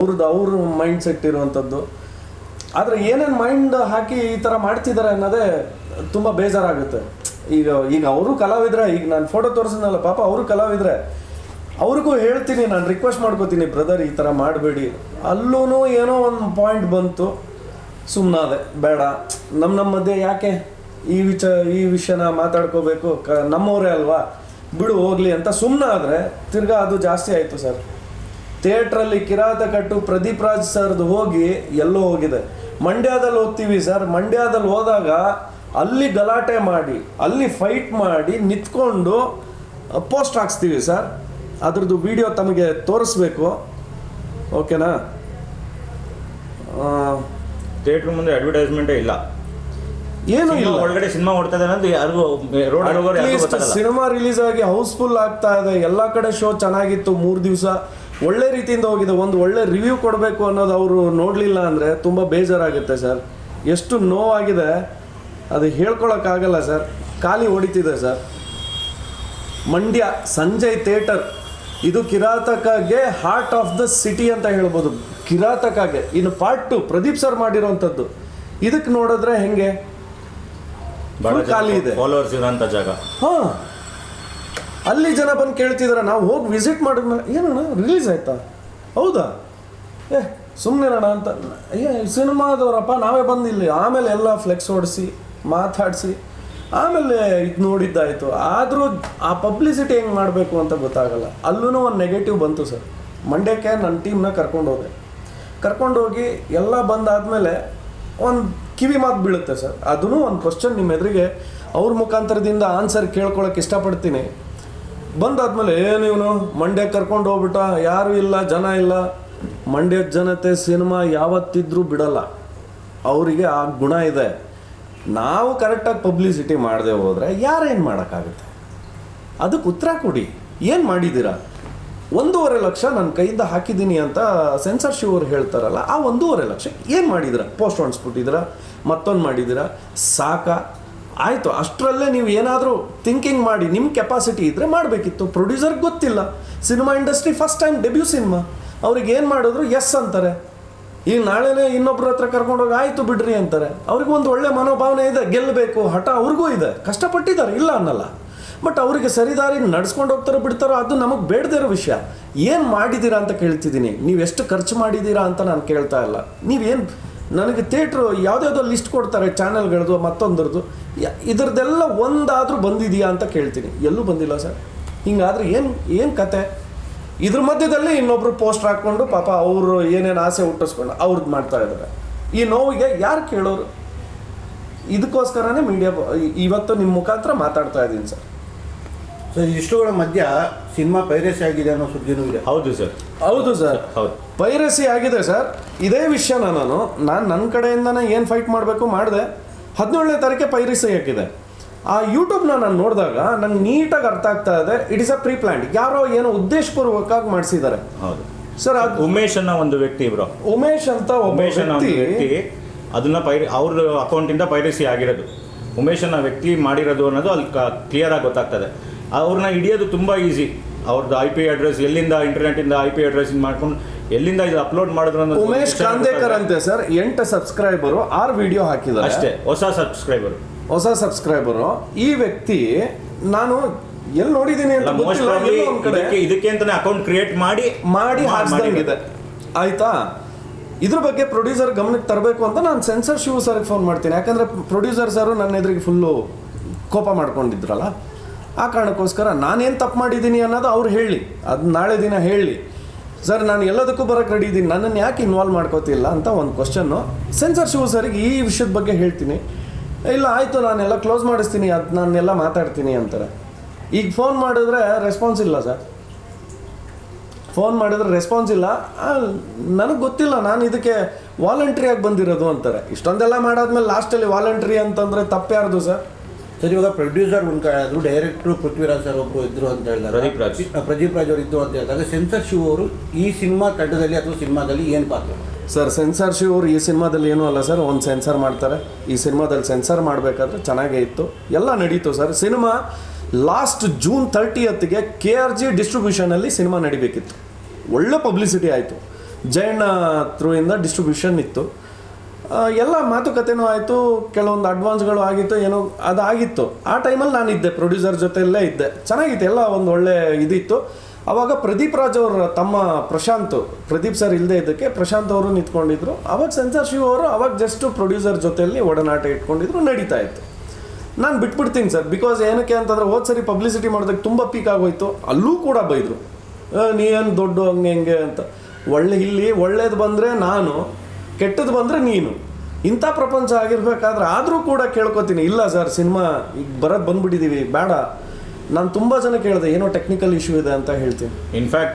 ಅವ್ರದ್ದು ಅವ್ರ mind set ಇರುವಂಥದ್ದು ಆದರೆ ಏನೇನು ಮೈಂಡ್ ಹಾಕಿ ಈ ಥರ ಮಾಡ್ತಿದ್ದಾರೆ ಅನ್ನೋದೇ ತುಂಬ ಬೇಜಾರಾಗುತ್ತೆ. ಈಗ ಈಗ ಅವರು ಕಲಾವಿದ್ರೆ, ಈಗ ನಾನು ಫೋಟೋ ತೋರಿಸಿದ್ನಲ್ಲ, ಪಾಪ ಅವರು ಕಲಾವಿದ್ರೆ, ಅವ್ರಿಗೂ ಹೇಳ್ತೀನಿ, ನಾನು ರಿಕ್ವೆಸ್ಟ್ ಮಾಡ್ಕೋತೀನಿ ಬ್ರದರ್ ಈ ಥರ ಮಾಡಬೇಡಿ. ಅಲ್ಲೂ ಏನೋ ಒಂದು ಪಾಯಿಂಟ್ ಬಂತು. ಸುಮ್ಮನಾದೆ ಬೇಡ. ನಮ್ಮ ನಮ್ಮ ಮಧ್ಯೆ ಯಾಕೆ ಈ ವಿಚ, ಈ ವಿಷಯನ ಮಾತಾಡ್ಕೋಬೇಕು? ಕ, ನಮ್ಮವರೇ ಅಲ್ವಾ? ಬಿಡು, ಹೋಗ್ಲಿ ಅಂತ ಸುಮ್ಮನಾದರೆ ತಿರ್ಗಾ ಅದು ಜಾಸ್ತಿ ಆಯಿತು ಸರ್. ಥಿಯೇಟ್ರಲ್ಲಿ ಕಿರಾತ ಕಟ್ಟು ಪ್ರದೀಪ್ ರಾಜ್ ಸರ್ದು ಹೋಗಿ ಎಲ್ಲೋ ಹೋಗಿದೆ. ಮಂಡ್ಯದಲ್ಲಿ ಹೋಗ್ತೀವಿ ಸರ್. ಮಂಡ್ಯದಲ್ಲಿ ಹೋದಾಗ ಅಲ್ಲಿ ಗಲಾಟೆ ಮಾಡಿ ಅಲ್ಲಿ ಫೈಟ್ ಮಾಡಿ ನಿಂತ್ಕೊಂಡು ಪೋಸ್ಟ್ ಹಾಕ್ಸ್ತೀವಿ ಸರ್. ಅದ್ರದ್ದು ವಿಡಿಯೋ ತಮಗೆ ತೋರಿಸ್ಬೇಕು. ಓಕೆನಾ ಥಿಯೇಟ್ರ್ ಮುಂದೆ ಅಡ್ವರ್ಟೈಸ್ಮೆಂಟೇ ಇಲ್ಲ. ಏನು ಇಲ್ಲ. ಒಳಗಡೆ ಸಿನಿಮಾ ಓಡ್ತಾ ಇದೆ ಯಾರಿಗೂ ರೋಡ್ ಸಿನಿಮಾ ರಿಲೀಸ್ ಆಗಿ ಹೌಸ್ಫುಲ್ ಆಗ್ತಾ ಇದೆ. ಎಲ್ಲ ಕಡೆ ಶೋ ಚೆನ್ನಾಗಿತ್ತು. ಮೂರು ದಿವಸ ಒಳ್ಳೆ ರೀತಿಯಿಂದ ಹೋಗಿದೆ. ಒಂದು ಒಳ್ಳೆ ರಿವ್ಯೂ ಕೊಡಬೇಕು ಅನ್ನೋದು ಅವರು ನೋಡಲಿಲ್ಲ ಅಂದರೆ ತುಂಬ ಬೇಜಾರಾಗುತ್ತೆ ಸರ್ ಎಷ್ಟು ನೋವಾಗಿದೆ ಅದು ಹೇಳ್ಕೊಳಕ್ಕಾಗಲ್ಲ ಸರ್ ಖಾಲಿ ಹೊಡಿತಿದೆ ಸರ್ ಮಂಡ್ಯ ಸಂಜಯ್ ಥಿಯೇಟರ್. ಇದು ಕಿರಾತಕಗೆ ಹಾರ್ಟ್ ಆಫ್ ದ ಸಿಟಿ ಅಂತ ಹೇಳ್ಬೋದು. ಕಿರಾತಕಗೆ. ಇನ್ನು ಪಾರ್ಟ್ ಟು ಪ್ರದೀಪ್ ಸರ್ ಮಾಡಿರೋಂಥದ್ದು. ಇದಕ್ಕೆ ನೋಡಿದ್ರೆ ಹೆಂಗೆ? ಖಾಲಿ ಇದೆ. ಫಾಲೋವರ್ಸ್ ಇರೋಂಥ ಜಾಗ. ಹಾ. ಅಲ್ಲಿ ಜನ ಬಂದು ಕೇಳ್ತಿದಾರೆ, ನಾವು ಹೋಗಿ ವಿಸಿಟ್ ಮಾಡಿದ್ಮೇಲೆ, ಏನಣ್ಣ ರಿಲೀಸ್ ಆಯ್ತಾ? ಹೌದಾ? ಏ ಸುಮ್ಮನಿರೋಣ ಅಂತ. ಏ, ಸಿನಿಮಾದವರಪ್ಪ, ನಾವೇ ಬಂದಿಲ್ಲಿ ಆಮೇಲೆ ಎಲ್ಲ ಫ್ಲೆಕ್ಸ್ ಹೊಡಿಸಿ, ಮಾತಾಡಿಸಿ, ಆಮೇಲೆ ಇದು ನೋಡಿದ್ದಾಯಿತು. ಆದರೂ ಆ ಪಬ್ಲಿಸಿಟಿ ಹೆಂಗೆ ಮಾಡಬೇಕು ಅಂತ ಗೊತ್ತಾಗಲ್ಲ. ಅಲ್ಲೂ ಒಂದು ನೆಗೆಟಿವ್ ಬಂತು ಸರ್. ಮಂಡ್ಯಕ್ಕೆ ನನ್ನ ಟೀಮ್ನ ಕರ್ಕೊಂಡು ಹೋದೆ. ಕರ್ಕೊಂಡು ಹೋಗಿ ಎಲ್ಲ ಬಂದಾದಮೇಲೆ ಒಂದು ಕಿವಿ ಮಾತು ಬೀಳುತ್ತೆ ಸರ್. ಅದೂ ಒಂದು ಕ್ವಶನ್ ನಿಮ್ಮ ಎದುರಿಗೆ. ಅವ್ರ ಮುಖಾಂತರದಿಂದ ಆನ್ಸರ್ ಕೇಳ್ಕೊಳಕ್ಕೆ ಇಷ್ಟಪಡ್ತೀನಿ. ಬಂದಾದ್ಮೇಲೆ ಏನು ಇವನು ಮಂಡ್ಯ ಕರ್ಕೊಂಡು ಹೋಗ್ಬಿಟ್ಟ. ಯಾರು ಇಲ್ಲ, ಜನ ಇಲ್ಲ. ಮಂಡ್ಯದ ಜನತೆ ಸಿನಿಮಾ ಯಾವತ್ತಿದ್ರೂ ಬಿಡಲ್ಲ. ಅವರಿಗೆ ಆ ಗುಣ ಇದೆ. ನಾವು ಕರೆಕ್ಟಾಗಿ ಪಬ್ಲಿಸಿಟಿ ಮಾಡದೆ ಹೋದರೆ ಯಾರೇನು ಮಾಡೋಕ್ಕಾಗುತ್ತೆ? ಅದಕ್ಕೆ ಉತ್ತರ ಕೊಡಿ. ಏನು ಮಾಡಿದ್ದೀರಾ? ಒಂದೂವರೆ ಲಕ್ಷ ನನ್ನ ಕೈಯಿಂದ ಹಾಕಿದ್ದೀನಿ ಅಂತ ಸೆನ್ಸರ್ ಶಿವ್ ಅವ್ರು ಹೇಳ್ತಾರಲ್ಲ, ಆ ಒಂದೂವರೆ ಲಕ್ಷ ಏನು ಮಾಡಿದಿರ ಪೋಸ್ಟ್ ಹೊಂಡಿಸ್ಬಿಟ್ಟಿದ್ದೀರಾ ಮತ್ತೊಂದು ಮಾಡಿದ್ದೀರಾ? ಸಾಕ? ಆಯಿತು, ಅಷ್ಟರಲ್ಲೇ ನೀವು ಏನಾದರೂ ಥಿಂಕಿಂಗ್ ಮಾಡಿ ನಿಮ್ಮ ಕೆಪಾಸಿಟಿ ಇದ್ದರೆ ಮಾಡಬೇಕಿತ್ತು. ಪ್ರೊಡ್ಯೂಸರ್ಗೆ ಗೊತ್ತಿಲ್ಲ. Cinema industry first time debut cinema ಅವ್ರಿಗೆ ಏನು ಮಾಡಿದ್ರು? ಎಸ್ ಅಂತಾರೆ. ಈಗ ನಾಳೆನೇ ಇನ್ನೊಬ್ಬರ ಹತ್ರ ಕರ್ಕೊಂಡೋಗಿ ಆಯಿತು ಬಿಡ್ರಿ ಅಂತಾರೆ. ಅವ್ರಿಗೆ ಒಂದು ಒಳ್ಳೆ ಮನೋಭಾವನೆ ಇದೆ. ಗೆಲ್ಲಬೇಕು ಹಠ ಅವ್ರಿಗೂ ಇದೆ. ಕಷ್ಟಪಟ್ಟಿದ್ದಾರೆ, ಇಲ್ಲ ಅನ್ನಲ್ಲ. ಬಟ್ ಅವರಿಗೆ ಸರಿದಾರಿ ನಡ್ಸ್ಕೊಂಡು ಹೋಗ್ತಾರೋ ಬಿಡ್ತಾರೋ ಅದು ನಮಗೆ ಬೇಡದೇ ಇರೋ ವಿಷಯ. ಏನು ಮಾಡಿದ್ದೀರಾ ಅಂತ ಕೇಳ್ತಿದ್ದೀನಿ. ನೀವು ಎಷ್ಟು ಖರ್ಚು ಮಾಡಿದ್ದೀರಾ ಅಂತ ನಾನು ಕೇಳ್ತಾ ಇಲ್ಲ. ನೀವೇನು ನನಗೆ ಥಿಯೇಟ್ರು ಯಾವುದ್ಯಾವುದೋ ಲಿಸ್ಟ್ ಕೊಡ್ತಾರೆ ಚಾನೆಲ್ಗಳದ್ದು ಮತ್ತೊಂದರದ್ದು. ಇದರದ್ದೆಲ್ಲ ಒಂದಾದರೂ ಬಂದಿದೆಯಾ ಅಂತ ಕೇಳ್ತೀನಿ. ಎಲ್ಲೂ ಬಂದಿಲ್ಲ ಸರ್. ಹಿಂಗಾದ್ರೆ ಏನು ಏನು ಕತೆ? ಇದ್ರ ಮಧ್ಯದಲ್ಲಿ ಇನ್ನೊಬ್ರು ಪೋಸ್ಟರ್ ಹಾಕ್ಕೊಂಡು ಪಾಪ ಅವರು ಏನೇನು ಆಸೆ ಹುಟ್ಟಿಸ್ಕೊಂಡು ಅವ್ರದ್ದು ಮಾಡ್ತಾ ಇದ್ದಾರೆ. ಈ ನೋವಿಗೆ ಯಾರು ಕೇಳೋರು? ಇದಕ್ಕೋಸ್ಕರನೇ ಮೀಡಿಯಾ ಇವತ್ತು ನಿಮ್ಮ ಮುಖಾಂತರ ಮಾತಾಡ್ತಾ ಇದ್ದೀನಿ ಸರ್. ಸೊ ಇಷ್ಟುಗಳ ಮಧ್ಯ ಸಿನಿಮಾ ಪೈರಸಿ ಆಗಿದೆ ಅನ್ನೋ ಸುದ್ದಿನೂ ಇದೆ. ಹೌದು ಸರ್. ಹೌದು ಸರ್. ಹೌದು. ಪೈರಸಿ ಆಗಿದೆ ಸರ್. ಇದೇ ವಿಷಯ ನಾನು ನಾನು ನನ್ನ ಕಡೆಯಿಂದನೇ ಏನು ಫೈಟ್ ಮಾಡಬೇಕು ಮಾಡಿದೆ. ಹದಿನೇಳನೇ ತಾರೀಕೆ ಪೈರಸಿ ಹಾಕಿದೆ. ಆ ಯೂಟ್ಯೂಬ್ನ ನಾನು ನೋಡಿದಾಗ ನಂಗೆ ನೀಟಾಗಿ ಅರ್ಥ ಆಗ್ತಾ ಇದೆ it is a pre plant ಯಾರೋ ಏನೋ ಉದ್ದೇಶಪೂರ್ವಕವಾಗಿ ಮಾಡಿಸಿದ್ದಾರೆ. ಹೌದು. ಸರ್ ಅದು ಉಮೇಶ್ ಅನ್ನೋ ಒಂದು ವ್ಯಕ್ತಿ ಇಬ್ರು. ಉಮೇಶ್ ಅಂತ ಒಬ್ಬ ಉಮೇಶ್ ಅನ್ನೋ ಒಂದು ವ್ಯಕ್ತಿ ವ್ಯಕ್ತಿ ಅದನ್ನ ಪೈರಿ ಅವ್ರ ಅಕೌಂಟಿಂದ ಪೈರಸಿ ಆಗಿರೋದು. ಉಮೇಶ್ ಅನ್ನೋ ವ್ಯಕ್ತಿ ಮಾಡಿರೋದು ಅನ್ನೋದು ಅಲ್ಲಿ ಕ್ಲಿಯರ್ ಆಗಿ ಗೊತ್ತಾಗ್ತದೆ. ಅವ್ರನ್ನ ಹಿಡಿಯೋದು ತುಂಬ ಈಸಿ ಅವ್ರದ್ದು ಐ ಪಿ ಅಡ್ರೆಸ್ ಎಲ್ಲಿಂದ ಇಂಟರ್ನೆಟಿಂದ ಐ ಪಿ ಅಡ್ರೆಸ್ ಮಾಡ್ಕೊಂಡು ಎಲ್ಲಿಂದ ಇದು ಅಪ್ಲೋಡ್ ಮಾಡಿದ್ರು ಅನ್ನೋದು ಉಮೇಶ್ ಕಾಂದೇಕರ್ ಅಂತೆ ಸರ್ ಎಂಟು ಸಬ್ಸ್ಕ್ರೈಬರು ಆರು ವಿಡಿಯೋ ಹಾಕಿದ್ದಾರೆ. ಅಷ್ಟೇ ಹೊಸ ಸಬ್ಸ್ಕ್ರೈಬರ್ ಹೊಸ ಸಬ್ಸ್ಕ್ರೈಬರು ಈ ವ್ಯಕ್ತಿ ನಾನು ಎಲ್ಲಿ ನೋಡಿದ್ದೀನಿ ಅಂತ ಮೋಸ್ಟ್ ಗೊತ್ತಿಲ್ಲ ಎಲ್ಲೋ ಒಂದ್ ಕಡೆ ಇದಕ್ಕೆ ಇದಕ್ಕೆ ಅಂತಾನೆ ಅಕೌಂಟ್ ಕ್ರಿಯೇಟ್ ಮಾಡಿ ಮಾಡಿ ಹಾಕ್ಸ್ದಂಗಿದೆ. ಆಯ್ತಾ? ಇದ್ರ ಬಗ್ಗೆ ಪ್ರೊಡ್ಯೂಸರ್ ಗಮನಕ್ಕೆ ತರಬೇಕು ಅಂತ ನಾನು ಸೆನ್ಸರ್ ಶಿವ ಸರ್ಗೆ ಫೋನ್ ಮಾಡ್ತೀನಿ. ಯಾಕಂದ್ರೆ ಪ್ರೊಡ್ಯೂಸರ್ ಸರ್ ನನ್ನ ಎದುರಿಗೆ ಫುಲ್ಲು ಕೋಪ ಮಾಡ್ಕೊಂಡಿದ್ರಲ್ಲ. ಆ ಕಾರಣಕ್ಕೋಸ್ಕರ ನಾನೇನು ತಪ್ಪು ಮಾಡಿದ್ದೀನಿ ಅನ್ನೋದು ಅವ್ರು ಹೇಳಿ. ಅದು ನಾಳೆ ದಿನ ಹೇಳಿ. ಸರ್, ನಾನು ಎಲ್ಲದಕ್ಕೂ ಬರೋಕ್ಕೆ ರೆಡಿ ಇದ್ದೀನಿ. ನನ್ನನ್ನು ಯಾಕೆ ಇನ್ವಾಲ್ವ್ ಮಾಡ್ಕೋತಿಲ್ಲ ಅಂತ ಒಂದು ಕ್ವಶನ್ನು ಸೆನ್ಸರ್ ಶಿವ ಸರ್ಗೆ ಈ ವಿಷಯದ ಬಗ್ಗೆ ಹೇಳ್ತೀನಿ. ಇಲ್ಲ, ಆಯಿತು, ನಾನೆಲ್ಲ ಕ್ಲೋಸ್ ಮಾಡಿಸ್ತೀನಿ. ಅದು ನಾನೆಲ್ಲ ಮಾತಾಡ್ತೀನಿ ಅಂತಾರೆ. ಈಗ ಫೋನ್ ಮಾಡಿದ್ರೆ ರೆಸ್ಪಾನ್ಸ್ ಇಲ್ಲ, ಸರ್. ಫೋನ್ ಮಾಡಿದ್ರೆ ರೆಸ್ಪಾನ್ಸ್ ಇಲ್ಲ. ನನಗೆ ಗೊತ್ತಿಲ್ಲ, ನಾನು ಇದಕ್ಕೆ ವಾಲಂಟ್ರಿಯಾಗಿ ಬಂದಿರೋದು ಅಂತಾರೆ. ಇಷ್ಟೊಂದೆಲ್ಲ ಮಾಡಾದ್ಮೇಲೆ ಲಾಸ್ಟಲ್ಲಿ ವಾಲಂಟ್ರಿ ಅಂತಂದರೆ ತಪ್ಪ್ಯಾರ್ದು ಸರ್? ಸರ್ ಇವಾಗ ಪ್ರೊಡ್ಯೂಸರ್ ಒಂದು ಕಡೆ ಆದರು ಡೈರೆಕ್ಟ್ರು ಪೃಥ್ವಿರಾಜ್ ಸರ್ ಒಬ್ಬರು ಇದ್ರು ಅಂತ ಹೇಳಿದಾಗ ಪ್ರದೀಪ್ ರಾಜ್. ಪ್ರದೀಪ್ ರಾಜ್ ಅವರು ಇದ್ರು ಅಂತ ಹೇಳಿದಾಗ ಸೆನ್ಸರ್ ಶಿವ ಅವರು ಈ ಸಿನಿಮಾ ತಂಡದಲ್ಲಿ ಅಥವಾ ಸಿನಿಮಾದಲ್ಲಿ ಏನು ಪಾತ್ರ? ಸರ್ ಸೆನ್ಸಾರ್ ಶಿವ ಅವರು ಈ ಸಿನಿಮಾದಲ್ಲಿ ಏನೂ ಅಲ್ಲ ಸರ್ ಒಂದು ಸೆನ್ಸರ್ ಮಾಡ್ತಾರೆ. ಈ ಸಿನಿಮಾದಲ್ಲಿ ಸೆನ್ಸರ್ ಮಾಡಬೇಕಾದ್ರೆ ಚೆನ್ನಾಗೇ ಇತ್ತು. ಎಲ್ಲ ನಡೀತು ಸರ್. ಸಿನಿಮಾ ಲಾಸ್ಟ್ ಜೂನ್ ತರ್ಟಿಯತ್ಗೆ ಕೆ ಆರ್ ಜಿ ಡಿಸ್ಟ್ರಿಬ್ಯೂಷನಲ್ಲಿ ಸಿನಿಮಾ ನಡಿಬೇಕಿತ್ತು. ಒಳ್ಳೆ ಪಬ್ಲಿಸಿಟಿ ಆಯಿತು. ಜಯಣ್ಣ ಥ್ರೂ ಇಂದ ಡಿಸ್ಟ್ರಿಬ್ಯೂಷನ್ ಇತ್ತು. ಎಲ್ಲ ಮಾತುಕತೆನೂ ಆಯಿತು, ಕೆಲವೊಂದು ಅಡ್ವಾನ್ಸ್ಗಳು ಆಗಿತ್ತು, ಏನೋ ಅದಾಗಿತ್ತು. ಆ ಟೈಮಲ್ಲಿ ನಾನಿದ್ದೆ ಪ್ರೊಡ್ಯೂಸರ್ ಜೊತೆಯಲ್ಲೇ ಇದ್ದೆ. ಚೆನ್ನಾಗಿತ್ತು, ಎಲ್ಲ ಒಂದು ಒಳ್ಳೆ ಇದಿತ್ತು. ಅವಾಗ ಪ್ರದೀಪ್ ರಾಜ್ ಅವರ ತಮ್ಮ ಪ್ರಶಾಂತ್, ಪ್ರದೀಪ್ ಸರ್ ಇಲ್ಲದೆ ಇದ್ದಕ್ಕೆ ಪ್ರಶಾಂತ್ ಅವರು ನಿಂತ್ಕೊಂಡಿದ್ರು. ಅವಾಗ ಸೆನ್ಸರ್ ಶಿವ ಅವರು ಅವಾಗ ಜಸ್ಟ್ ಪ್ರೊಡ್ಯೂಸರ್ ಜೊತೆಯಲ್ಲಿ ಒಡನಾಟ ಇಟ್ಕೊಂಡಿದ್ರು, ನಡೀತಾ ಇತ್ತು. ನಾನು ಬಿಟ್ಬಿಡ್ತೀನಿ ಸರ್ ಬಿಕಾಸ್ ಏನಕ್ಕೆ ಅಂತಂದ್ರೆ ಹೋದ್ ಸರಿ ಪಬ್ಲಿಸಿಟಿ ಮಾಡಿದಾಗ ತುಂಬ ಪೀಕ್ ಆಗೋಯ್ತು. ಅಲ್ಲೂ ಕೂಡ ಬೈದರು. ನೀ ಏನು ದೊಡ್ಡ ಹಂಗೆ ಹೆಂಗೆ ಅಂತ. ಒಳ್ಳೆ, ಇಲ್ಲಿ ಒಳ್ಳೇದು ಬಂದರೆ ನಾನು ಕೆಟ್ಟದ್ದು ಬಂದರೆ ನೀನು. ಇಂಥ ಪ್ರಪಂಚ ಆಗಿರ್ಬೇಕಾದ್ರೆ ಆದರೂ ಕೂಡ ಕೇಳ್ಕೊತೀನಿ. ಇಲ್ಲ ಸರ್, ಸಿನಿಮಾ ಈಗ ಬರೋದು ಬಂದ್ಬಿಟ್ಟಿದ್ದೀವಿ ಬೇಡ. ನಾನು ತುಂಬ ಜನ ಕೇಳಿದೆ, ಏನೋ ಟೆಕ್ನಿಕಲ್ ಇಶ್ಯೂ ಇದೆ ಅಂತ ಹೇಳ್ತೀನಿ. ಇನ್ಫ್ಯಾಕ್ಟ್